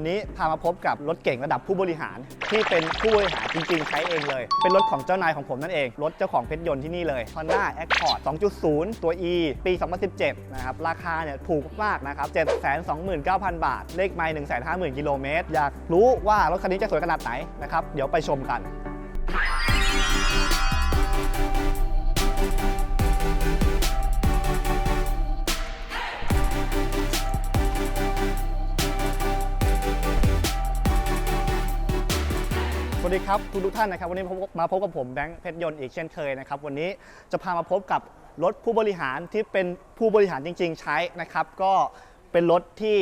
วันนี้พามาพบกับรถเก่งระดับผู้บริหาร ที่เป็นผู้บริหารจริงๆ ใช้เองเลย เป็นรถของเจ้านายของผมนั่นเอง รถเจ้าของเพชรยนต์ที่นี่เลย Honda Accord 2.0 ตัว E ปี 2017 นะครับ ราคาเนี่ยถูกมากนะครับ 729,000 บาท เลขไมล์150,000 กิโลเมตร อยากรู้ว่ารถคันนี้จะสวยขนาดไหนนะครับ เดี๋ยวไปชมกัน วัสดีครับทุกทุกท่านนะครับวันนี้มาพบกับผมแบงค์เพชรยนต์อีกเช่นเคยนะครับวันนี้จะพามาพบกับรถผู้บริหารที่เป็นผู้บริหารจริง ๆ ใช้นะครับ ก็เป็นรถที่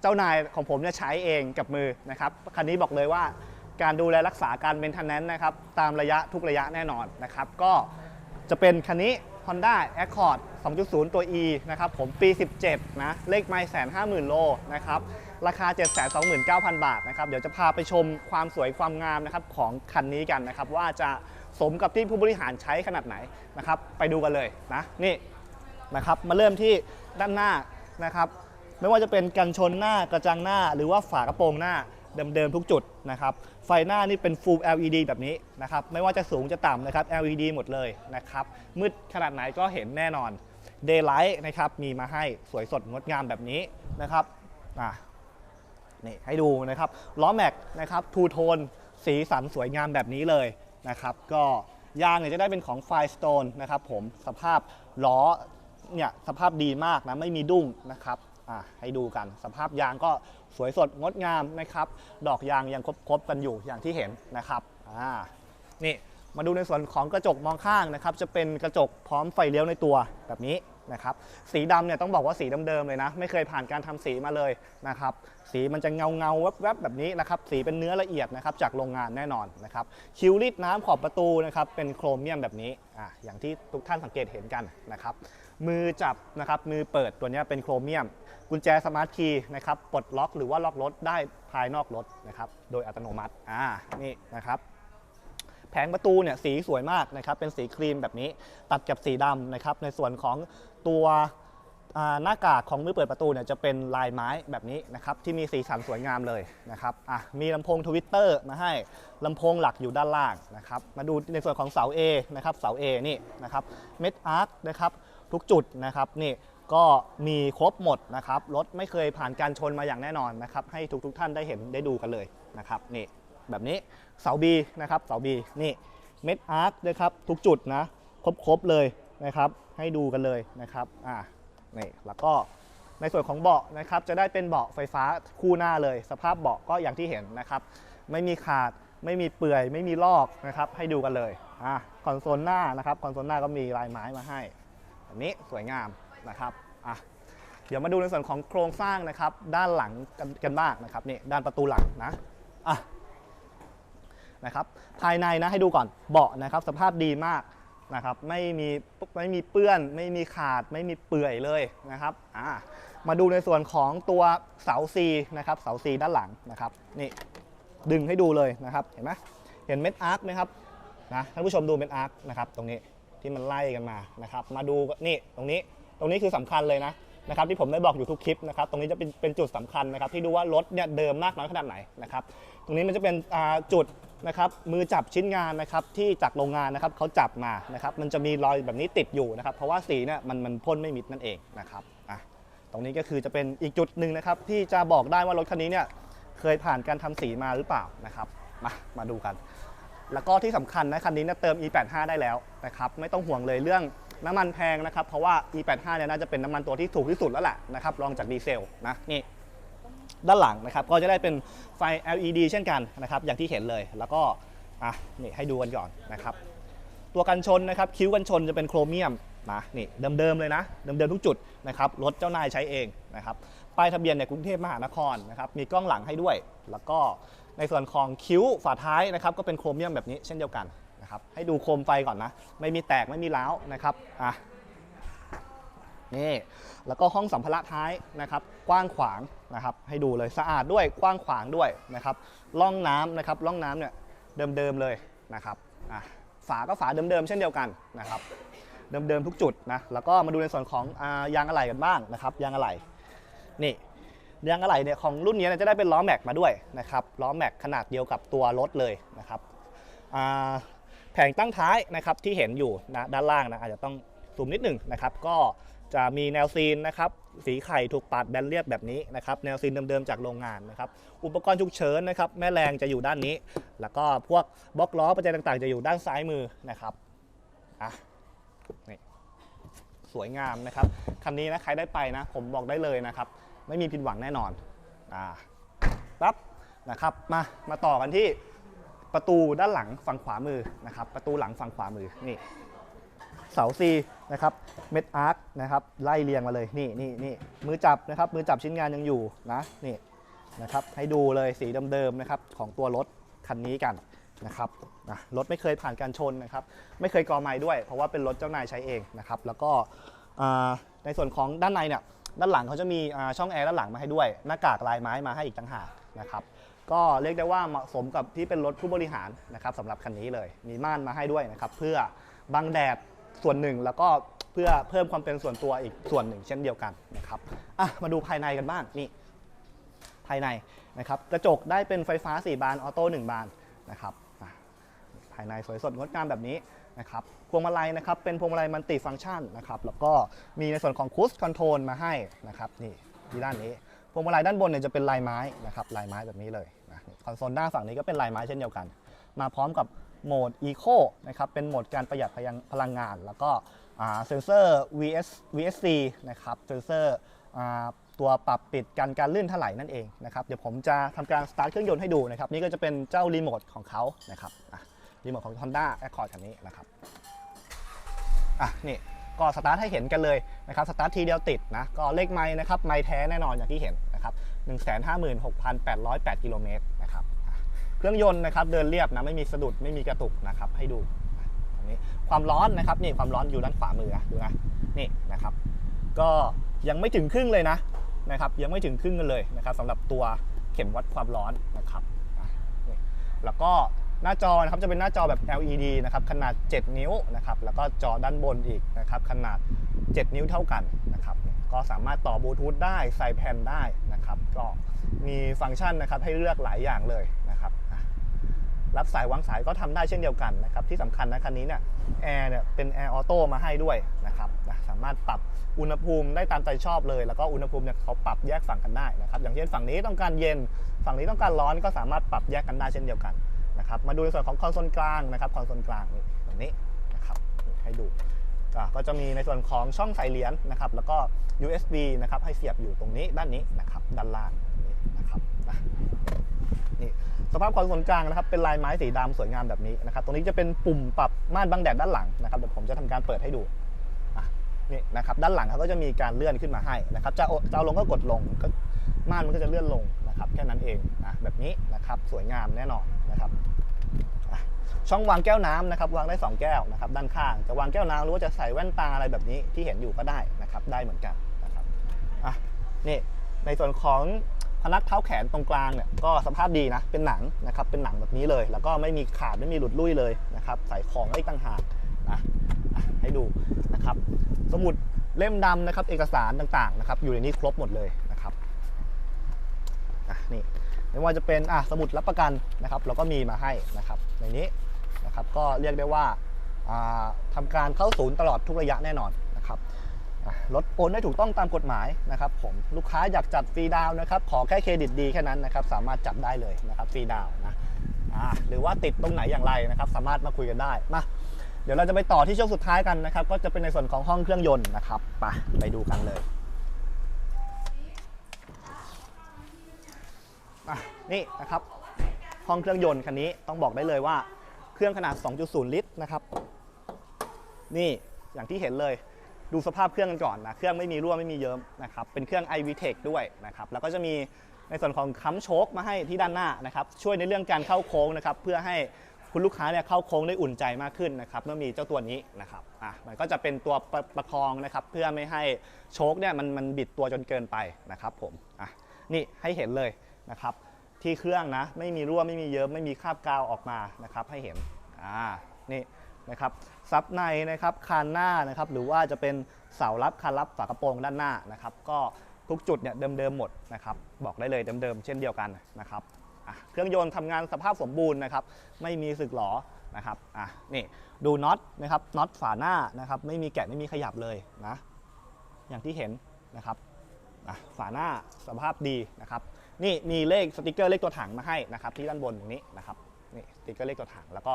เจ้านายของผมเนี่ยใช้เองกับมือนะครับคันนี้บอกเลยว่าการดูแลรักษาการเมนเทนแนนนะครับตามระยะทุกระยะแน่นอนนะครับก็จะเป็นคันนี้ Honda Accord 2.0 ตัว E นะครับผมปี 17 นะเลขไมล์แสนห้าหมื่นโลนะครับ ราคา 729,000 บาทนะครับ เดี๋ยวจะพาไปชมความสวยความงามนะครับของคันนี้กันนะครับ ว่าจะสมกับที่ผู้บริหารใช้ขนาดไหนนะครับ ไปดูกันเลยนะนี่นะครับมาเริ่มที่ด้านหน้านะครับไม่ว่าจะเป็นกันชนหน้ากระจังหน้า หรือว่าฝากระโปรงหน้าเดิมๆทุกจุดนะครับไฟหน้านี่เป็น Full LED แบบนี้นะครับไม่ว่าจะสูงจะต่ำนะครับ LED หมดเลยนะครับมืดขนาดไหนก็เห็นแน่นอน Daylight นะครับมีมาให้สวยสดงดงามแบบนี้นะครับอะ นี่ให้ดูนะครับล้อแม็กนะครับทูโทนสีสันสวยงามแบบนี้เลยนะครับ ก็ยางเนี่ยจะได้เป็นของไฟสโตนนะครับผมสภาพล้อเนี่ยสภาพดีมากนะไม่มีดุ้งนะครับอะให้ดูกัน สภาพยางก็สวยสดงดงามนะครับ ดอกยางยังครบๆกันอยู่อย่างที่เห็นนะครับอ่านี่มาดูในส่วนของกระจกมองข้างนะครับ จะเป็นกระจกพร้อมไฟเลี้ยวในตัวแบบนี้ นะครับสีดำเนี่ยต้องบอกว่าสีเดิมๆเลยนะ ไม่เคยผ่านการทำสีมาเลยนะครับสีมันจะเงาเงาๆแวบๆแบบนี้นะครับสีเป็นเนื้อละเอียดนะครับจากโรงงานแน่นอนนะครับคิวริดน้ำขอบประตูนะครับเป็นโครเมียมแบบนี้อะอย่างที่ทุกท่านสังเกตเห็นกันนะครับมือจับนะครับมือเปิดตัวเนี้ยเป็นโครเมียม กุญแจสมาร์ทคีย์นะครับปลดล็อกหรือว่าล็อกรถได้ภายนอกรถนะครับโดยอัตโนมัติอ่านี่นะครับ ผงประตูเนี่ยสีสวยมากนะครับเป็นสีครีมแบบนี้ตัดกับสีดำนะครับในส่วนของตัวหน้ากากของมือเปิดประตูเนี่ยจะเป็นลายไม้แบบนี้นะครับที่มีสีสันสวยงามเลยนะครับอะมีลำโพงทวิตเตอร์มาให้ลำโพงหลักอยู่ด้านล่างนะครับมาดูในส่วนของเสา A นะครับเสา A นี่นะครับเม็ดอาร์คนะครับทุกจุดนะครับนี่ก็มีครบหมดนะครับรถไม่เคยผ่านการชนมาอย่างแน่นอนนะครับให้ทุกทุกท่านได้เห็นได้ดูกันเลยนะครับนี่ แบบนี้เสา B นะครับเสา B นี่เม็ดอาร์คนะครับทุกจุดนะครบๆเลยนะครับ ให้ดูกันเลยนะครับอ่านี่แล้วก็ในส่วนของเบาะนะครับจะได้เป็นเบาะไฟฟ้าคู่หน้าเลย สภาพเบาะก็อย่างที่เห็นนะครับ ไม่มีขาดไม่มีเปื่อย ไม่มีลอกนะครับให้ดูกันเลยอะคอนโซลหน้านะครับคอนโซลหน้าก็มีลายไม้มาให้แบบนี้สวยงามนะครับอะเดี๋ยวมาดูในส่วนของโครงสร้างนะครับ ด้านหลังกันกันบ้างนะครับนี่ด้านประตูหลังนะอะ นะครับภายในนะให้ดูก่อนเบาะนะครับสภาพดีมากนะครับไม่มีไม่มีเปื้อน ไม่มีขาดไม่มีเปื่อยเลยนะครับอ่ามาดูในส่วนของตัวเสาซีนะครับเสาซีด้านหลังนะครับนี่ดึงให้ดูเลยนะครับเห็นไหมเห็นเม็ดอาร์คไหมครับนะท่านผู้ชมดูเม็ดอาร์คนะครับตรงนี้ที่มันไล่กันมานะครับมาดูนี่ตรงนี้ตรงนี้คือสำคัญเลยนะนะครับที่ผมได้บอกอยู่ทุกคลิปนะครับตรงนี้จะเป็นเป็นจุดสำคัญนะครับที่ดูว่ารถเนี่ยเดิมมากน้อยขนาดไหนนะครับตรงนี้มันจะเป็นจุด นะครับมือจับชิ้นงานนะครับที่จากโรงงานนะครับเขาจับมานะครับมันจะมีรอยแบบนี้ติดอยู่นะครับเพราะว่าสีเนี่ยมันมันพ่นไม่มิดนั่นเองนะครับอะตรงนี้ก็คือจะเป็นอีกจุดหนึ่งนะครับที่จะบอกได้ว่ารถคันนี้เนี่ยเคยผ่านการทำสีมาหรือเปล่านะครับมามาดูกัน แล้วก็ที่สำคัญนะคันนี้เนี่ยเติม e85 ได้แล้วนะครับไม่ต้องห่วงเลยเรื่องน้ำมันแพงนะครับเพราะว่า e85 เนี่ยน่าจะเป็นน้ำมันตัวที่ถูกที่สุดแล้วแหละนะครับรองจากดีเซลนะนี่ ด้านหลังนะครับ ก็จะได้เป็นไฟ LED เช่นกันนะครับ อย่างที่เห็นเลย แล้วก็อะนี่ให้ดูกันก่อนนะครับ ตัวกันชนนะครับ คิ้วกันชนจะเป็นโครเมียมนะนี่เดิมๆเลยนะ เดิมๆทุกจุดนะครับ รถเจ้านายใช้เองนะครับ ป้ายทะเบียนเนี่ยกรุงเทพมหานครนะครับ มีกล้องหลังให้ด้วย แล้วก็ในส่วนของคิ้วฝาท้ายนะครับ ก็เป็นโครเมียมแบบนี้เช่นเดียวกันนะครับ ให้ดูโคมไฟก่อนนะ ไม่มีแตกไม่มีร้าวนะครับ อะนี่ แล้วก็ห้องสัมภาระท้ายนะครับ กว้างขวาง นะครับให้ดูเลยสะอาดด้วยกว้างขวางด้วยนะครับร่องน้ำนะครับร่องน้ำเนี่ยเดิมๆเลยนะครับฝาก็ฝาเดิมๆเช่นเดียวกันนะครับเดิมๆทุกจุดนะแล้วก็มาดูในส่วนของอายางอะไหล่กันบ้างนะครับยางอะไหล่นี่ยางอะไหล่เนี่ยของรุ่นนี้เนี่ยจะได้เป็นล้อแม็กมาด้วยนะครับล้อแม็กขนาดเดียวกับตัวรถเลยนะครับแผงตั้งท้ายนะครับที่เห็นอยู่นะด้านล่างนะอาจจะต้อง ซูมนิดหนึ่งนะครับก็จะมีแนวซีนนะครับสีไข่ถูกปัดแบนเรียบแบบนี้นะครับแนวซีนเดิมๆจากโรงงานนะครับอุปกรณ์ฉุกเฉินนะครับแม่แรงจะอยู่ด้านนี้ แล้วก็พวกบล็อกล้อปัจจัยต่างๆ จะอยู่ด้านซ้ายมือนะครับอะนี่สวยงามนะครับคันนี้นะใครได้ไปนะ ผมบอกได้เลยนะครับ ไม่มีผิดหวังแน่นอนอ่าปั๊บนะครับมามาต่อกันที่ประตูด้านหลังฝั่งขวามือนะครับ ประตูหลังฝั่งขวามือนี่ เสาซีนะครับเม็ดอาร์คนะครับไล่เรียงมาเลยนี่นี่นี่มือจับนะครับมือจับชิ้นงานยังอยู่นะนี่นะครับให้ดูเลยสีเดิมๆนะครับของตัวรถคันนี้กันนะครับนะรถไม่เคยผ่านการชนนะครับไม่เคยกอไม้ด้วย เพราะว่าเป็นรถเจ้านายใช้เองนะครับแล้วก็ในส่วนของด้านในเนี่ยด้านหลังเขาจะมีช่องแอร์ด้านหลังมาให้ด้วย หน้ากากลายไม้มาให้อีกต่างหากนะครับก็เรียกได้ว่าเหมาะสมกับที่เป็นรถผู้บริหารนะครับสำหรับคันนี้เลย มีม่านมาให้ด้วยนะครับเพื่อบังแดด ส่วนหนึ่งแล้วก็เพื่อเพิ่มความเป็นส่วนตัวอีกส่วนหนึ่งเช่นเดียวกันนะครับอะมาดูภายในกันบ้างนี่ภายในนะครับกระจกได้เป็นไฟฟ้า 4 บานออโต้1บานนะครับภายในสวยสดงดงามแบบนี้นะครับพวงมาลัยนะครับเป็นพวงมาลัยมัลติฟังก์ชันนะครับแล้วก็มีในส่วนของคูสคอนโทรลมาให้นะครับนี่ที่ด้านนี้พวงมาลัยด้านบนเนี่ยจะเป็นลายไม้นะครับลายไม้แบบนี้เลยนะคอนโซลด้านฝั่งนี้ก็เป็นลายไม้เช่นเดียวกัน มาพร้อมกับ โหมด Eco นะครับเป็นโหมดการประหยัดพลังพลังงาน แล้วก็เซนเซอร์ VS VSC นะครับเซนเซอร์ตัวปรับปิดกันการลื่นถลายนั่นเองนะครับเดี๋ยวผมจะทำการสตาร์ทเครื่องยนต์ให้ดูนะครับนี่ก็จะเป็นเจ้ารีโมทของเขานะครับรีโมทของ Honda Accord คันนี้นะครับอะนี่ก็สตาร์ทให้เห็นกันเลยนะครับสตาร์ททีเดียวติดนะก็เลขไม้นะครับไม้แท้แน่นอนอย่างที่เห็นนะครับ156,808 กิโลเมตรนะครับ เครื่องยนต์นะครับเดินเรียบนะไม่มีสะดุดไม่มีกระตุกนะครับให้ดูอันนี้ความร้อนนะครับนี่ความร้อนอยู่ด้านขวามือดูนะนี่นะครับ ก็ยังไม่ถึงครึ่งเลยนะนะครับ ยังไม่ถึงครึ่งกันเลยนะครับสำหรับตัวเข็มวัดความร้อนนะครับแล้วก็หน้าจอนะครับจะเป็นหน้าจอแบบ LED นะครับขนาด 7 นิ้วนะครับแล้วก็จอด้านบนอีกนะครับขนาด 7 นิ้วเท่ากันนะครับก็สามารถต่อบลูทูธได้ใส่แผ่นได้นะครับก็มีฟังก์ชันนะครับให้เลือกหลายอย่างเลย รับสายวางสายก็ทำได้เช่นเดียวกันนะครับที่สำคัญนะคันนี้เนี่ยแอร์เนี่ยเป็นแอร์ออโต้มาให้ด้วยนะครับสามารถปรับอุณหภูมิได้ตามใจชอบเลย แล้วก็อุณหภูมิเนี่ยเขาปรับแยกฝั่งกันได้นะครับอย่างเช่นฝั่งนี้ต้องการเย็น ฝั่งนี้ต้องการร้อนก็สามารถปรับแยกกันได้เช่นเดียวกันนะครับมาดูในส่วนของคอนโซลกลางนะครับคอนโซลกลางนี่ตรงนี้นะครับให้ดูก็จะมีในส่วนของช่องใส่เหรียญนะครับแล้วก็ USB นะครับให้เสียบอยู่ตรงนี้ด้านนี้นะครับด้านล่างนี้นะครับนี่ สภาพคอนโซลกลางนะครับเป็นลายไม้สีดำสวยงามแบบนี้นะครับตรงนี้จะเป็นปุ่มปรับม่านบังแดดด้านหลังนะครับเดี๋ยวผมจะทำการเปิดให้ดูนี่นะครับด้านหลังเขาก็จะมีการเลื่อนขึ้นมาให้นะครับจะจะลงก็กดลงก็ม่านมันก็จะเลื่อนลงนะครับแค่นั้นเองนะแบบนี้นะครับสวยงามแน่นอนนะครับช่องวางแก้วน้ำนะครับวางได้ 2 แก้วนะครับด้านข้างจะวางแก้วน้ำหรือว่าจะใส่แว่นตาอะไรแบบนี้ที่เห็นอยู่ก็ได้นะครับได้เหมือนกันนะครับอะนี่ในส่วนของ พนักเท้าแขนตรงกลางเนี่ยก็สภาพดีนะ เป็นหนังนะครับเป็นหนังแบบนี้เลย แล้วก็ไม่มีขาดไม่มีหลุดลุ่ยเลยนะครับใส่ของได้ต่างหากนะให้ดูนะครับ สมุดเล่มดำนะครับ เอกสารต่างๆนะครับ อยู่ในนี้ครบหมดเลยนะครับอะนี่ไม่ว่าจะเป็นอะสมุดรับประกันนะครับ เราก็มีมาให้นะครับ ในนี้นะครับก็เรียกได้ว่าอ่าทำการเข้าศูนย์ตลอดทุกระยะแน่นอน รถโอนได้ถูกต้องตามกฎหมายนะครับผมลูกค้าอยากจัดฟรีดาวนะครับขอแค่เครดิตดีแค่นั้นนะครับสามารถจัดได้เลยนะครับฟรีดาวนะหรือว่าติดตรงไหนอย่างไรนะครับสามารถมาคุยกันได้มาเดี๋ยวเราจะไปต่อที่ช่วงสุดท้ายกันนะครับ ก็จะเป็นในส่วนของห้องเครื่องยนต์นะครับไปไปดูกันเลยนี่นะครับห้องเครื่องยนต์คันนี้ต้องบอกได้เลยว่าเครื่องขนาด 2.0 ลิตรนะครับ นี่อย่างที่เห็นเลย ดูสภาพเครื่องกันก่อนนะ เครื่องไม่มีรั่วไม่มีเยิ้มนะครับ เป็นเครื่อง i-vtech ด้วยนะครับ แล้วก็จะมีในส่วนของค้ำโชคมาให้ที่ด้านหน้านะครับ ช่วยในเรื่องการเข้าโค้งนะครับ เพื่อให้คุณลูกค้าเนี่ยเข้าโค้งได้อุ่นใจมากขึ้นนะครับ เมื่อมีเจ้าตัวนี้นะครับ อะ มันก็จะเป็นตัวประประคองนะครับ เพื่อไม่ให้โชคเนี่ยมันมันบิดตัวจนเกินไปนะครับผม อะ นี่ให้เห็นเลยนะครับ ที่เครื่องนะ ไม่มีรั่วไม่มีเยิ้มไม่มีคราบกาวออกมานะครับ ให้เห็น อ่า นี่ นะครับซับในนะครับคานหน้านะครับหรือว่าจะเป็นเสารับคานรับฝากระโปรงด้านหน้านะครับก็ทุกจุดเนี่ยเดิมๆหมดนะครับบอกได้เลยเดิมๆเช่นเดียวกันนะครับเครื่องยนต์ทำงานสภาพสมบูรณ์นะครับไม่มีสึกหรอนะครับอะนี่ดูน็อตนะครับน็อตฝาหน้านะครับไม่มีแกะไม่มีขยับเลยนะอย่างที่เห็นนะครับฝาหน้าสภาพดีนะครับนี่มีเลขสติกเกอร์เลขตัวถังมาให้นะครับที่ด้านบนตรงนี้นะครับนี่สติกเกอร์เลขตัวถังแล้วก็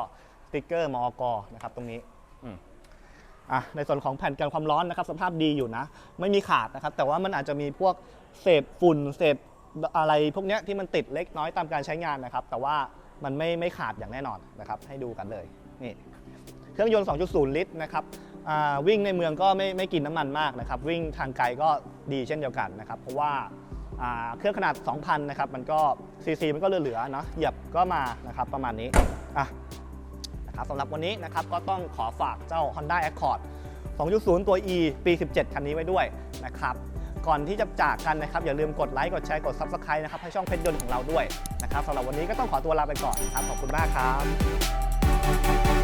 ติกเกอร์มอกนะครับตรงนี้อืมอะในส่วนของแผ่นกันความร้อนนะครับ สภาพดีอยู่นะ ไม่มีขาดนะครับ แต่ว่ามันอาจจะมีพวกเศษฝุ่นเศษอะไรพวกเนี้ยที่มันติดเล็กน้อยตามการใช้งานนะครับ แต่ว่ามันไม่ไม่ขาดอย่างแน่นอนนะครับ ให้ดูกันเลยนี่เครื่องยนต์ 2.0 ลิตรนะครับอ่าวิ่งในเมืองก็ไม่ไม่กินน้ำมันมากนะครับ วิ่งทางไกลก็ดีเช่นเดียวกันนะครับ เพราะว่าอ่าเครื่องขนาด 2,000 นะครับ มันก็ซีซีมันก็เหลือๆเนาะเหยียบก็มานะครับประมาณนี้อะ นะครับสำหรับวันนี้นะครับก็ต้องขอฝากเจ้า Honda Accord 2.0 ตัว E ปี 17 คันนี้ไว้ด้วยนะครับก่อนที่จะจากกันนะครับอย่าลืมกดไลค์กดแชร์กด Subscribe นะครับให้ช่องเพชรยนต์ของเราด้วยนะครับสำหรับวันนี้ก็ต้องขอตัวลาไปก่อนครับขอบคุณมากครับ